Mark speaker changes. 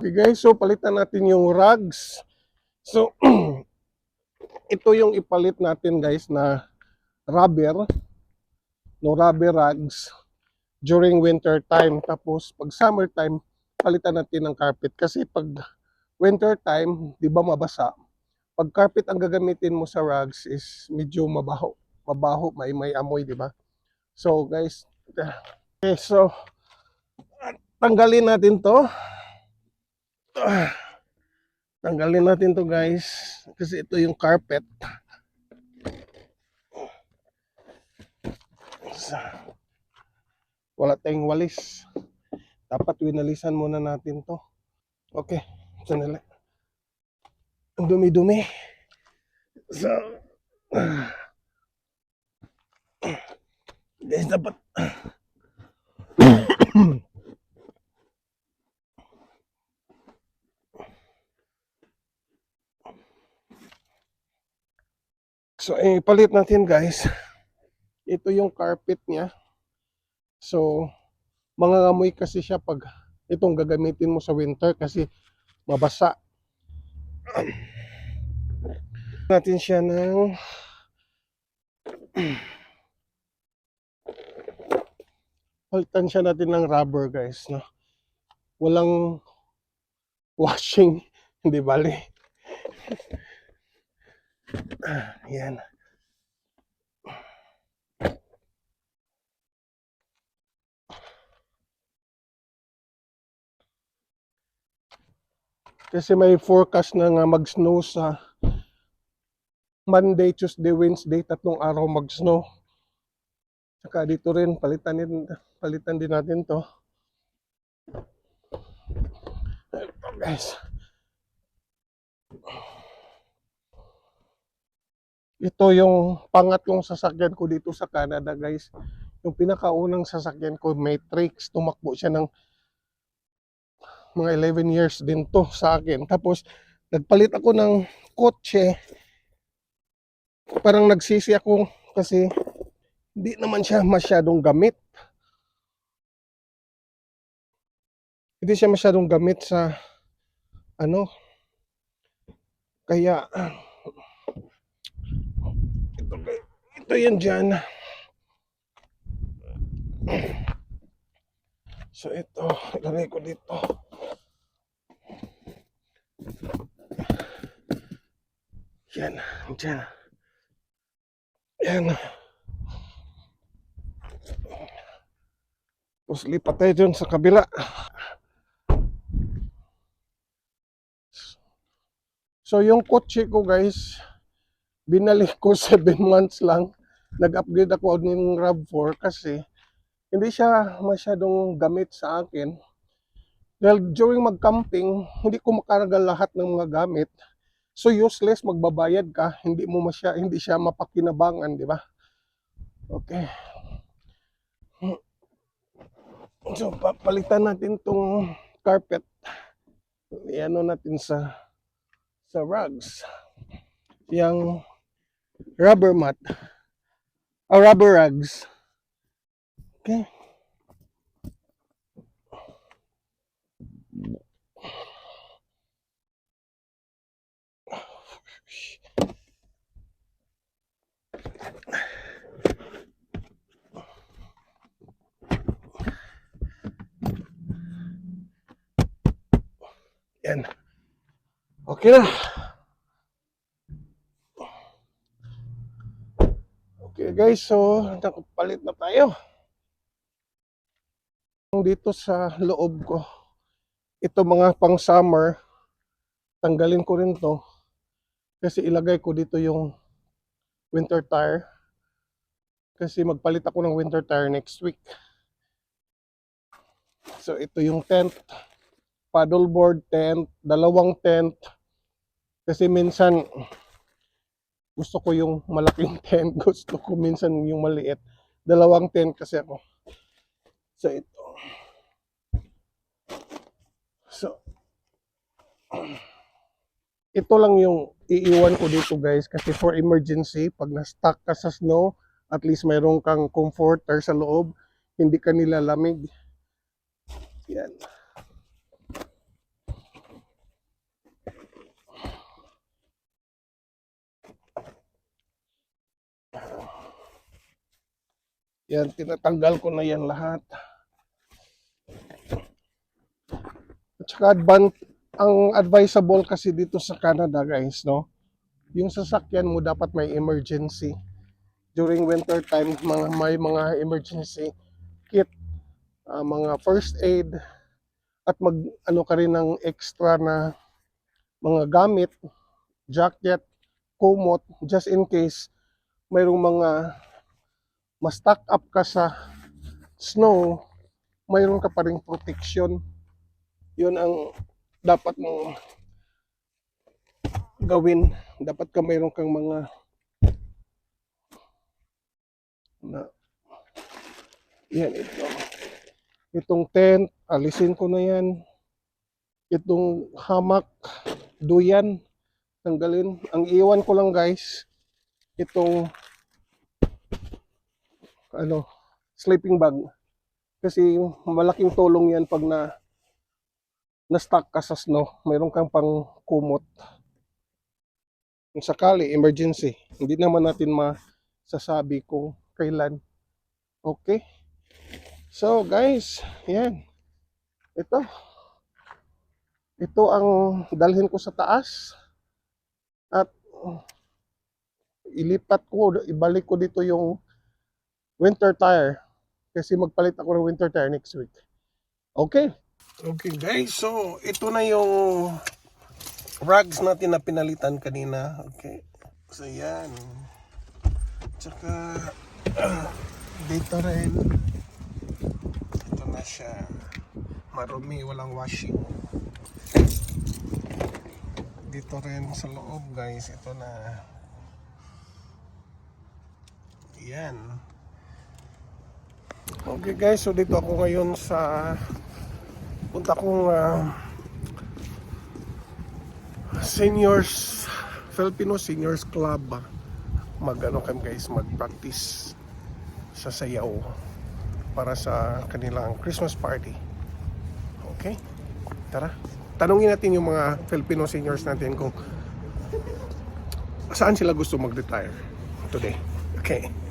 Speaker 1: Okay guys, so palitan natin yung rugs. So, ito yung ipalit natin guys na rubber. No rubber rugs during winter time. Tapos pag summer time, palitan natin ng carpet. Kasi pag winter time, di ba mabasa? Pag carpet ang gagamitin mo sa rugs is medyo mabaho. Mabaho, may may amoy, di ba? So guys, okay, so tanggalin natin to. Tanggalin natin to guys kasi ito yung carpet. Wala tayong walis. Dapat winalisan muna natin to. Okay, sandali. Ang dumi-dumi. So, guys, dapat So, eh, palit natin guys. Ito yung carpet niya. So, mangangamoy kasi siya pag itong gagamitin mo sa winter kasi mabasa. natin siya ng palitan siya natin ng rubber guys no walang washing hindi bali yan kasi may forecast na nga mag-snow sa Monday, Tuesday, Wednesday, tatlong araw mag-snow. Saka dito rin, palitan din, palitan din natin to. Ito guys. Ito yung pangatlong sasakyan ko dito sa Canada guys. Yung pinakaunang sasakyan ko, Matrix. Tumakbo siya ng mga 11 years din to sa akin. Tapos, nagpalit ako ng kotse. Parang nagsisi ako kasi hindi naman siya masyadong gamit. Hindi siya masyadong gamit sa ano. Kaya ito, ito yan dyan. So ito, ilagay ko dito. Yan, dyan. Yan. Tapos lipat tayo dyan sa kabila. So yung kotse ko guys, binalik ko 7 months lang. Nag-upgrade ako ng RAV4 kasi hindi siya masyadong gamit sa akin. Dahil during mag-camping, hindi ko makarga lahat ng mga gamit. So useless magbabayad ka, hindi mo masya, hindi siya mapakinabangan, di ba? Okay. So papalitan natin tong carpet. Iano natin sa sa rugs. Yang rubber mat. Ah, rubber rugs. Okay. Yan. Okay na. Guys, so nakapalit na tayo. Dito sa loob ko, ito mga pang summer, tanggalin ko rin to kasi ilagay ko dito yung winter tire kasi magpalit ako ng winter tire next week. So ito yung tent, paddleboard tent, dalawang tent kasi minsan gusto ko yung malaking tent, gusto ko minsan yung maliit. Dalawang tent kasi ako. So ito. So ito lang yung iiwan ko dito guys kasi for emergency pag na-stuck ka sa snow at least mayroon kang comforter sa loob hindi ka nilalamig yan Yan, tinatanggal ko na yan lahat. At saka advan- ang advisable kasi dito sa Canada guys, no? Yung sasakyan mo dapat may emergency. During winter time, mga, may mga emergency kit, ah, mga first aid, at mag ano ka rin ng extra na mga gamit, jacket, kumot, just in case mayroong mga ma-stock up ka sa snow, mayroon ka pa rin protection. Yun ang dapat mong gawin. Dapat ka mayroon kang mga na yan ito. Itong tent, alisin ko na yan. Itong hamak, duyan, tanggalin. Ang iwan ko lang guys, itong ano, sleeping bag. Kasi malaking tulong yan pag na na-stuck ka sa snow. Mayroon kang pang kumot. Kung sakali, emergency. Hindi naman natin masasabi kung kailan. Okay? So, guys, yan. Ito. Ito ang dalhin ko sa taas. At ilipat ko, ibalik ko dito yung winter tire kasi magpalit ako ng winter tire next week. Okay. Okay guys, so ito na yung rugs natin na pinalitan kanina. Okay. So yan. Tsaka dito rin. Ito na siya. Marumi, walang washing. Dito rin sa loob guys, ito na. Yan. Okay guys, so dito ako ngayon sa punta kong ah, seniors Filipino Seniors Club mag ano kami guys mag practice sa sayaw para sa kanilang Christmas party. Okay tara. Tanungin natin yung mga Filipino seniors natin kung saan sila gusto mag-retire today. Okay